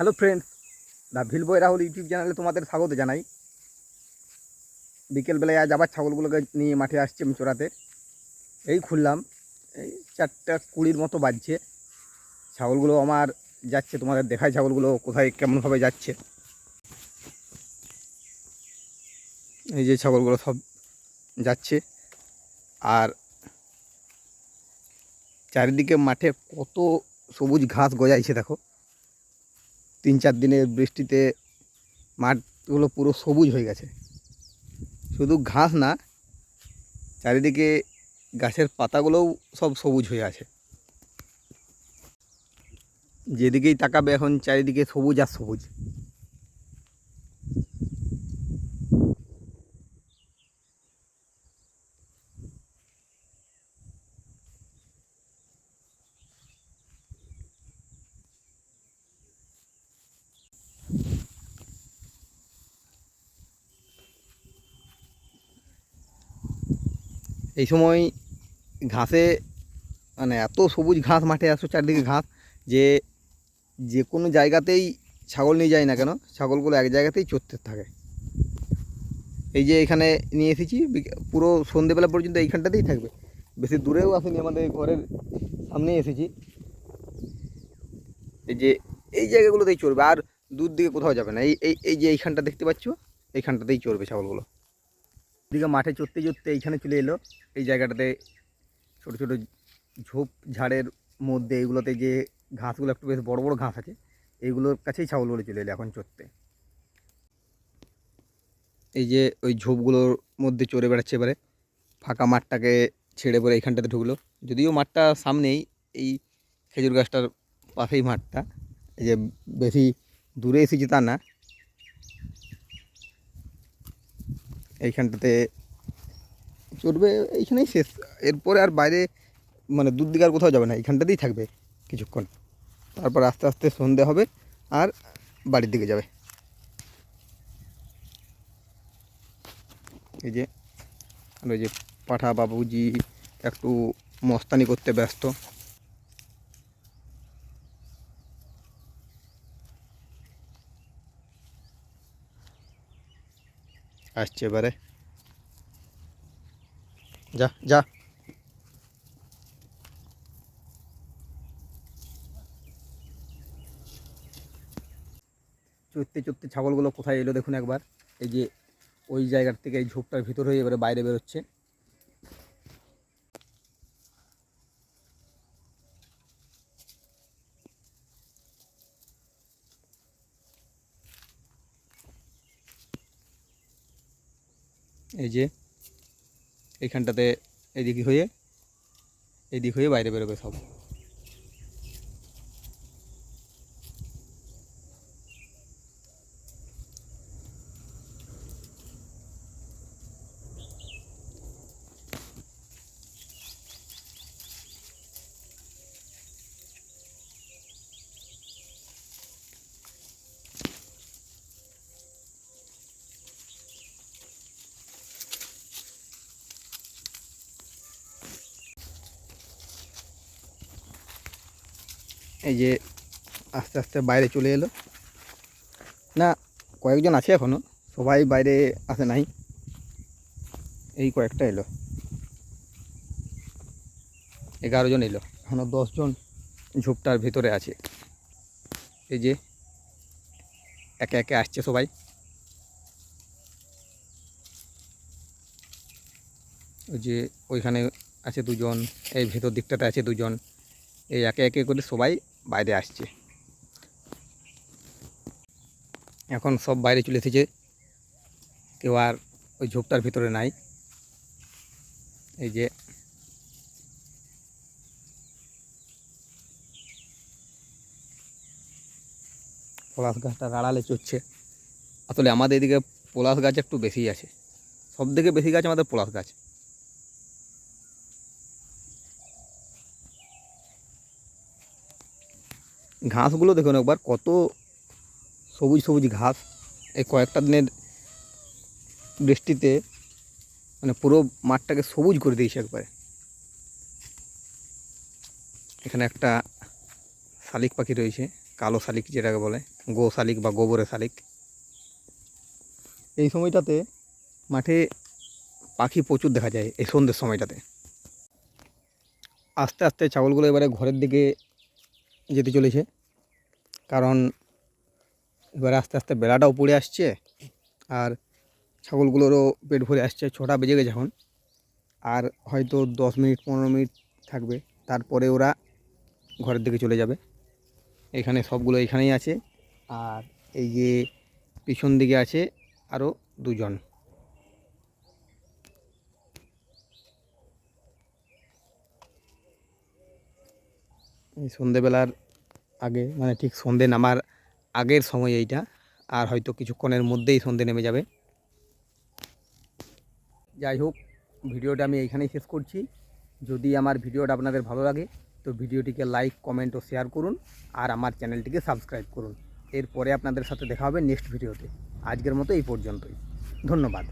Hello friends the Villboy Rahul YouTube চ্যানেলে তোমাদের স্বাগত জানাই। বিকেলবেলায় আজ আবার ছাগলগুলোকে নিয়ে মাঠে আসছি আমি চড়াতে এই খুললাম, এই চারটা কুড়ির মতো বাজছে। ছাগলগুলো আমার যাচ্ছে, তোমাদের দেখায় ছাগলগুলো কোথায় কেমনভাবে যাচ্ছে। এই যে ছাগলগুলো সব যাচ্ছে। আর চারিদিকে মাঠে কত সবুজ ঘাস গজাইছে, দেখো। তিন চার দিনের বৃষ্টিতে মাঠগুলো পুরো সবুজ হয়ে গেছে। শুধু ঘাস না, চারিদিকে গাছের পাতাগুলোও সব সবুজ হয়ে আছে। যেদিকেই তাকাবে এখন চারিদিকে সবুজ আর সবুজ। এই সময় ঘাসে মানে এত সবুজ ঘাস মাঠে আসো চারদিকে ঘাস যে যে কোনো জায়গাতেই ছাগল নিয়ে যায় না কেন? ছাগলগুলো এক জায়গাতেই চড়তে থাকে। এই যে এখানে নিয়ে এসেছি পুরো সন্ধেবেলা পর্যন্ত এইখানটাতেই থাকবে। বেশি দূরেও আসেনি, আমাদের ঘরের সামনেই এসেছি। এই যে এই জায়গাগুলোতেই চড়বে, আর দূর দিকে কোথাও যাবে না। এই এই যে এইখানটা দেখতে পাচ্ছ, এইখানটাতেই চড়বে ছাগলগুলো। দিকে মাঠে চড়তে চড়তে এইখানে চলে এলো। এই জায়গাটাতে ছোট ছোট ঝোপ ঝাড়ের মধ্যে এইগুলোতে যে ঘাসগুলো একটু বেশ বড় বড় ঘাস আছে, এইগুলোর কাছেই ছাগলগুলো চলে এলো এখন চড়তে। এই যে ওই ঝোপগুলোর মধ্যে চড়ে বেড়াচ্ছে এবারে, ফাঁকা মাঠটাকে ছেড়ে পরে এইখানটাতে ঢুকলো। যদিও মাঠটা সামনেই, এই খেজুর গাছটার পাশেই মাঠটা। এই যে বেশি দূরে এসেছি তা না এইখানটাতে চড়বে, এইখানেই শেষ। এরপরে আর বাইরে মানে দূর দিকে আর কোথাও যাবে না, এইখানটাতেই থাকবে কিছুক্ষণ। তারপর আস্তে আস্তে সন্ধে হবে আর বাড়ির দিকে যাবে। এই যে, আর ওই যে পাঠা বাবুজি একটু মস্তানি করতে ব্যস্ত। আসছে এবারে। যা যা। চড়তে চড়তে ছাগলগুলো কোথায় এলো দেখুন একবার। এই যে ওই জায়গার থেকে এই ঝোপটার ভিতর হয়ে এবারে বাইরে বেরোচ্ছে। এই যে এইখানটাতে এদিক হয়ে এদিক হয়ে বাইরে বেরোবে সব। এই যে আস্তে আস্তে বাইরে চলে এলো। না, কয়েকজন আছে এখনও সবাই বাইরে আসে নাই। এই কয়েকটা এলো। এগারো জন এলো এখনও দশজন ঝোপটার ভিতরে আছে। এই যে, একে একে আসছে সবাই। ওই যে ওইখানে আছে দুজন, এই ভেতর দিকটাতে আছে দুজন। এই একে একে করে সবাই বাইরে আসছে। এখন সব বাইরে চলে এসেছে। কেউ আর ওই ঝোপটার ভিতরে নাই। এই যে পলাশ গাছটা আড়ালে চড়ছে। আসলে আমাদের এদিকে পলাশ গাছ একটু বেশি আছে। সব থেকে বেশি গাছ আমাদের পলাশ গাছ। ঘাসগুলো দেখুন একবার, কত সবুজ সবুজ ঘাস। এই কয়েকটা দিনের বৃষ্টিতে মানে পুরো মাঠটাকে সবুজ করে দিয়েছে একবারে। এখানে একটা শালিক পাখি রয়েছে, কালো শালিক যেটাকে বলে, গো শালিক বা গোবরে শালিক। এই সময়টাতে মাঠে পাখি প্রচুর দেখা যায়, এই সন্ধ্যের সময়টাতে। আস্তে আস্তে ছাগলগুলো এবারে ঘরের দিকে যেতে চলেছে। কারণ এবারে আস্তে আস্তে বেলাটাও পড়ে আসছে আর ছাগলগুলোরও পেট ভরে আসছে। ছটা বেজে গেছে এখন। আর হয়তো দশ মিনিট, পনেরো মিনিট থাকবে। তারপরে ওরা ঘরের দিকে চলে যাবে। এখানে সবগুলো এখানেই আছে। আর এই যে পিছন দিকে আছে আরও দুজন। সন্ধেবেলার আগে মানে ঠিক সন্ধে নামার আগের সময় এইটা, আর হয়তো কিছুক্ষণের মধ্যেই সন্ধে নেমে যাবে। যাই হোক, ভিডিওটা আমি এইখানেই শেষ করছি। যদি আমার ভিডিওটা আপনাদের ভালো লাগে, তো ভিডিওটিকে লাইক, কমেন্ট ও শেয়ার করুন, আর আমার চ্যানেলটিকে সাবস্ক্রাইব করুন। এরপরে আপনাদের সাথে দেখা হবে নেক্সট ভিডিওতে। আজকের মতো এই পর্যন্তই। ধন্যবাদ।